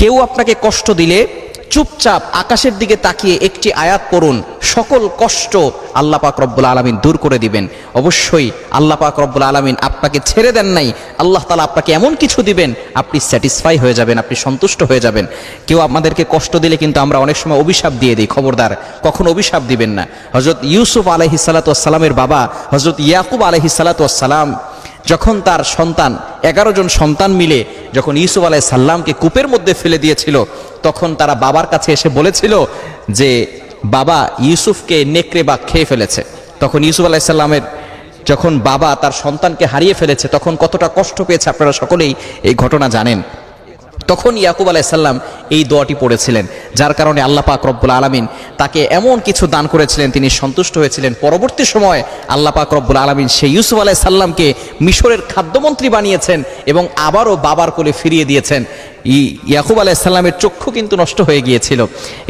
কেউ আপনাকে কষ্ট দিলে চুপচাপ আকাশের দিকে তাকিয়ে একটি আয়াত পড়ুন। সকল কষ্ট আল্লাহ পাক রব্বুল আলমিন দূর করে দিবেন। অবশ্যই আল্লাহ পাক রব্বুল আলমিন আপনাকে ছেড়ে দেন নাই। আল্লাহ তালা আপনাকে এমন কিছু দিবেন, আপনি স্যাটিসফাই হয়ে যাবেন, আপনি সন্তুষ্ট হয়ে যাবেন। কেউ আমাদেরকে কষ্ট দিলে কিন্তু আমরা অনেক সময় অভিশাপ দিয়ে দিই, খবরদার। কখনো অভিশাপ দিবেন না। হজরত ইউসুফ আলহি সালাতামের বাবা হজরত ইয়াকুব আলহি সালাতাম যখন তার সন্তান, এগারো জন সন্তান মিলে যখন ইউসুফ আলাই সাল্লামকে কূপের মধ্যে ফেলে দিয়েছিল, তখন তারা বাবার কাছে এসে বলেছিল যে, বাবা, ইউসুফকে নেকড়ে বা খেয়ে ফেলেছে। তখন ইউসুফ আলাই সাল্লামের যখন বাবা তার সন্তানকে হারিয়ে ফেলেছে, তখন কতটা কষ্ট পেয়েছে আপনারা সকলেই এই ঘটনা জানেন। তখন ইয়াকুব আলাইসাল্লাম এই দোয়াটি পড়েছিলেন, যার কারণে আল্লাহ পাক রব্বুল আলমিন তাকে এমন কিছু দান করেছিলেন, তিনি সন্তুষ্ট হয়েছিলেন। পরবর্তী সময় আল্লাহ পাক রব্বুল আলমিন সেই ইউসুফ আলাইসাল্লামকে মিশরের খাদ্যমন্ত্রী বানিয়েছেন এবং আবারও বাবার কোলে ফিরিয়ে দিয়েছেন। ইয়াকুব আলাইসাল্লামের চক্ষু কিন্তু নষ্ট হয়ে গিয়েছিল,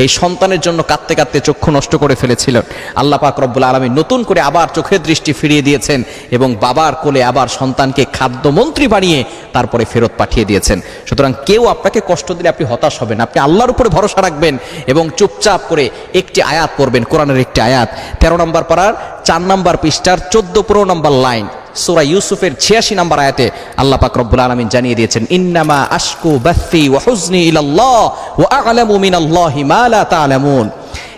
এই সন্তানের জন্য কাঁদতে কাঁদতে চক্ষু নষ্ট করে ফেলেছিল। আল্লাহ পাক রব্বুল আলমী নতুন করে আবার চোখের দৃষ্টি ফিরিয়ে দিয়েছেন এবং বাবার কোলে আবার সন্তানকে খাদ্যমন্ত্রী বানিয়ে তারপরে ফেরত পাঠিয়ে দিয়েছেন। সুতরাং কেউ আপনাকে কষ্ট দিলে আপনি হতাশ হবেন। আপনি আল্লাহর উপরে ভরসা রাখবেন এবং চুপচাপ করে একটি আয়াত পড়বেন, কোরআনের একটি আয়াত। তেরো নম্বর পাড়ার চার নম্বর পৃষ্ঠার, চোদ্দ পনেরো নম্বর লাইন। সোরা ইউসুফের ছিয়াশি নম্বর আয়াতে আল্লাহ পাক রব্বুল আলমিন জানিয়ে দিয়েছেন, ইন্নামা আশকু বাসি ওয়াহুজনি ইলাল্লাহ ওয়া আ'লামু মিনাল্লাহি মা লা তা'লামুন।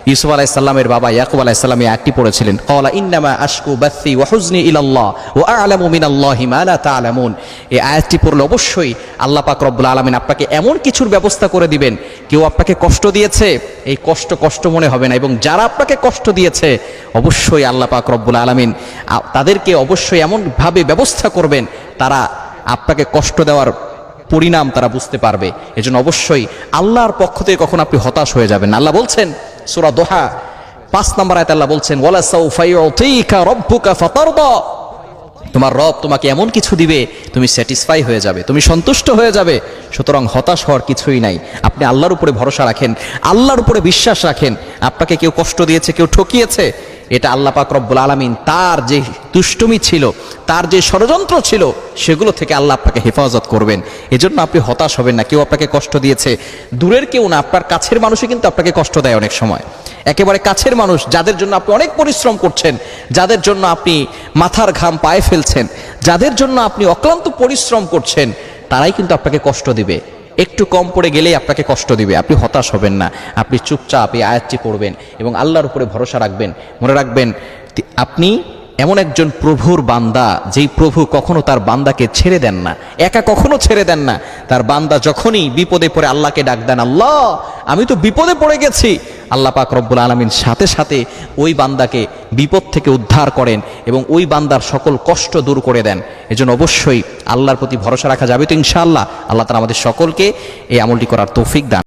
ইউসুফ আলাইহিস সালামের বাবা ইয়াকুব এই আয়াতটি পড়েছিলেন। ক্বালা ইন্নামা আশকু বাথি ওয়া হুজনি ইলাল্লাহ ওয়া আ'লামু মিনাল্লাহি মা লা তা'লামুন। এই আয়াতটি পড়লে অবশ্যই আল্লাহ পাক রব্বুল আলামিন আপনাকে এমন কিছুর ব্যবস্থা করে দিবেন, কেউ আপনাকে কষ্ট দিয়েছে, এই কষ্ট কষ্ট মনে হবে না এবং যারা আপনাকে কষ্ট দিয়েছে, অবশ্যই আল্লাহ পাক রব্বুল আলামিন তাদেরকে অবশ্যই এমনভাবে ব্যবস্থা করবেন, তারা আপনাকে কষ্ট দেওয়ার পরিণাম তারা বুঝতে পারবে। এজন্য অবশ্যই আল্লাহর পক্ষ থেকে কখন আপনি হতাশ হয়ে যাবেন আল্লাহ বলছেন সূরা দোহা, পাঁচ নম্বর আয়াতে বলছেন তোমার রব তোমাকে এমন কিছু দিবে, তুমি স্যাটিসফাই হয়ে যাবে, তুমি সন্তুষ্ট হয়ে যাবে, সুতরাং হতাশ হওয়ার কিছুই নাই। আপনি আল্লাহর উপরে ভরসা রাখেন, আল্লাহর উপরে বিশ্বাস রাখেন। আপনাকে কেউ কষ্ট দিয়েছে, কেউ ঠকিয়েছে এটা আল্লাহ পাক রব্বুল আলমিন, তার যে দুষ্টুমি ছিল, তার যে ষড়যন্ত্র ছিল, সেগুলো থেকে আল্লাহ আপনাকে হেফাজত করবেন। এজন্য আপনি হতাশ হবেন না, কেউ আপনাকে কষ্ট দিয়েছে। দূরের কেউ না, আপনার কাছের মানুষই কিন্তু আপনাকে কষ্ট দেয় অনেক সময়। একেবারে কাছের মানুষ, যাদের জন্য আপনি অনেক পরিশ্রম করছেন, যাদের জন্য আপনি মাথার ঘাম পায়ে ফেলছেন, যাদের জন্য আপনি অক্লান্ত পরিশ্রম করছেন, তারাই কিন্তু আপনাকে কষ্ট দিবে। একটু কম পড়ে গেলেই আপনাকে কষ্ট দিবে। আপনি হতাশ হবেন না। আপনি চুপচাপ এই আয়াতটি পড়বেন এবং আল্লাহর উপরে ভরসা রাখবেন। মনে রাখবেন আপনি এমন একজন প্রভুর বান্দা, যেই প্রভু কখনো তার বান্দাকে ছেড়ে দেন না। একা কখনো ছেড়ে দেন না। তার বান্দা যখনই বিপদে পড়ে আল্লাহকে ডাক দেন, আল্লাহ, আমি তো বিপদে পড়ে গেছি। আল্লাহ পাক রব্বুল আলমিন সাথে সাথে ওই বান্দাকে বিপদ থেকে উদ্ধার করেন এবং ওই বান্দার সকল কষ্ট দূর করে দেন। এজন্য অবশ্যই আল্লাহর প্রতি ভরসা রাখা যাবে তো ইনশাআল্লাহ। আল্লাহ তারা আমাদের সকলকে এই আমলটি করার তৌফিক দান।